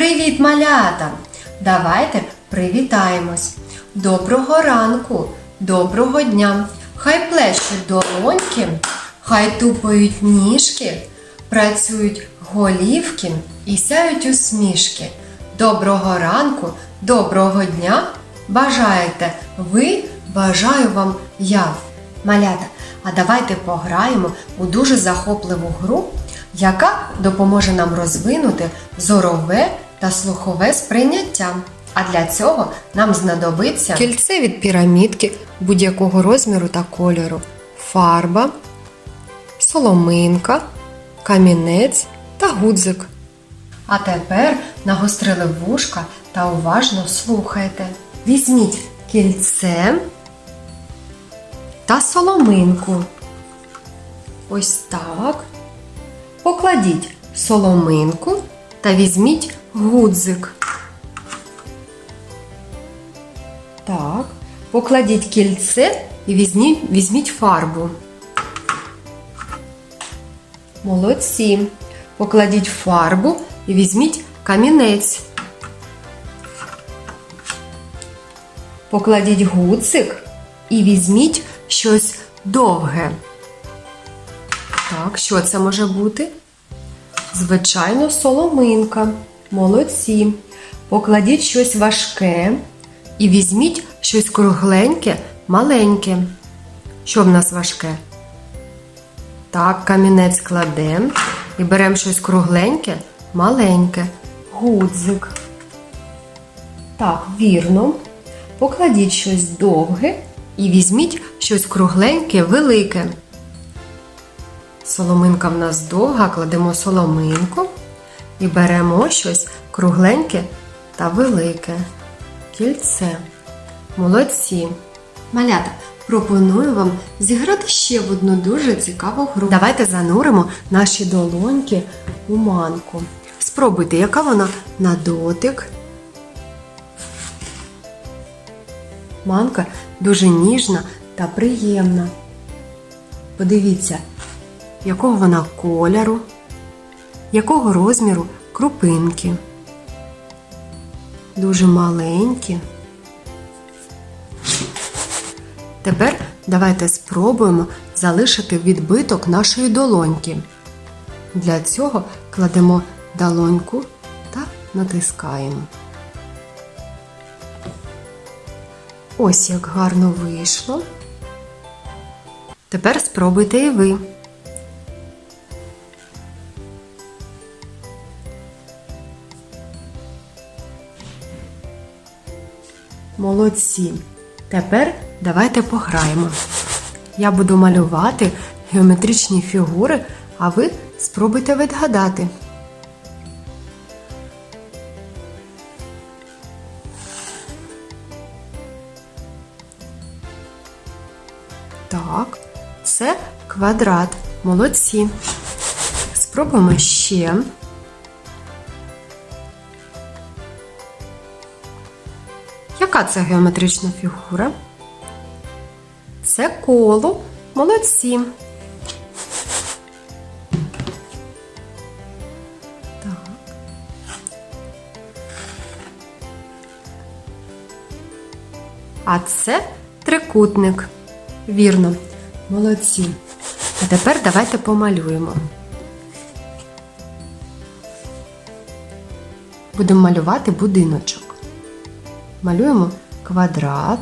Привіт, малята! Давайте привітаємось. Доброго ранку, доброго дня! Хай плещуть долоньки, хай тупають ніжки, працюють голівки і сяють усмішки. Доброго ранку, доброго дня! Бажаєте ви, бажаю вам я. Малята, а давайте пограємо у дуже захопливу гру, яка допоможе нам розвинути зорове та слухове сприйняття. А для цього нам знадобиться кільце від пірамідки будь-якого розміру та кольору, фарба, соломинка, камінець та гудзик. А тепер нагострили вушка та уважно слухайте. Візьміть кільце та соломинку. Ось так. Покладіть соломинку та візьміть гудзик. Так. Покладіть кільце і візьміть, візьміть фарбу. Молодці. Покладіть фарбу і візьміть камінець. Покладіть гудзик і візьміть щось довге. Так, що це може бути? Звичайно, соломинка. Молодці. Покладіть щось важке і візьміть щось кругленьке, маленьке. Що в нас важке? Так, камінець кладемо і беремо щось кругленьке, маленьке. Гудзик. Так, вірно. Покладіть щось довге і візьміть щось кругленьке, велике. Соломинка в нас довга, кладемо соломинку і беремо щось кругленьке та велике. Кільце. Молодці. Малята, пропоную вам зіграти ще в одну дуже цікаву гру. Давайте зануримо наші долоньки у манку. Спробуйте, яка вона на дотик. Манка дуже ніжна та приємна. Подивіться, якого вона кольору, якого розміру крупинки. Дуже маленькі. Тепер давайте спробуємо залишити відбиток нашої долоньки. Для цього кладемо долоньку та натискаємо. Ось як гарно вийшло. Тепер спробуйте і ви. Молодці. Тепер давайте пограємо. Я буду малювати геометричні фігури, а ви спробуйте відгадати. Так, це квадрат. Молодці. Спробуємо ще. Яка це геометрична фігура? Це коло. Молодці. Так. А це трикутник. Вірно. Молодці. А тепер давайте помалюємо. Будемо малювати будиночок. Малюємо квадрат.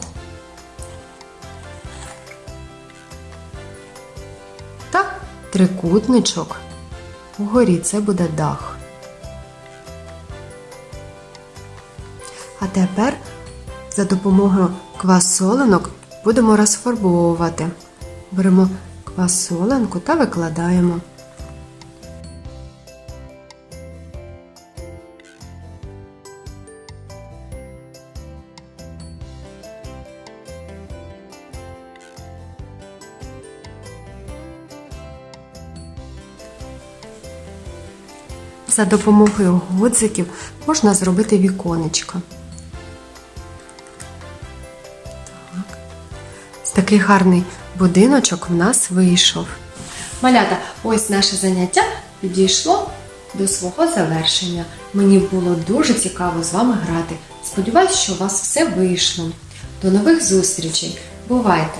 Та трикутничок. Угорі це буде дах. А тепер за допомогою квасолинок будемо розфарбовувати. Беремо квасоленку та викладаємо. За допомогою гудзиків можна зробити віконечко. Так. Такий гарний будиночок в нас вийшов. Малята, ось наше заняття підійшло до свого завершення. Мені було дуже цікаво з вами грати. Сподіваюсь, що у вас все вийшло. До нових зустрічей. Бувайте!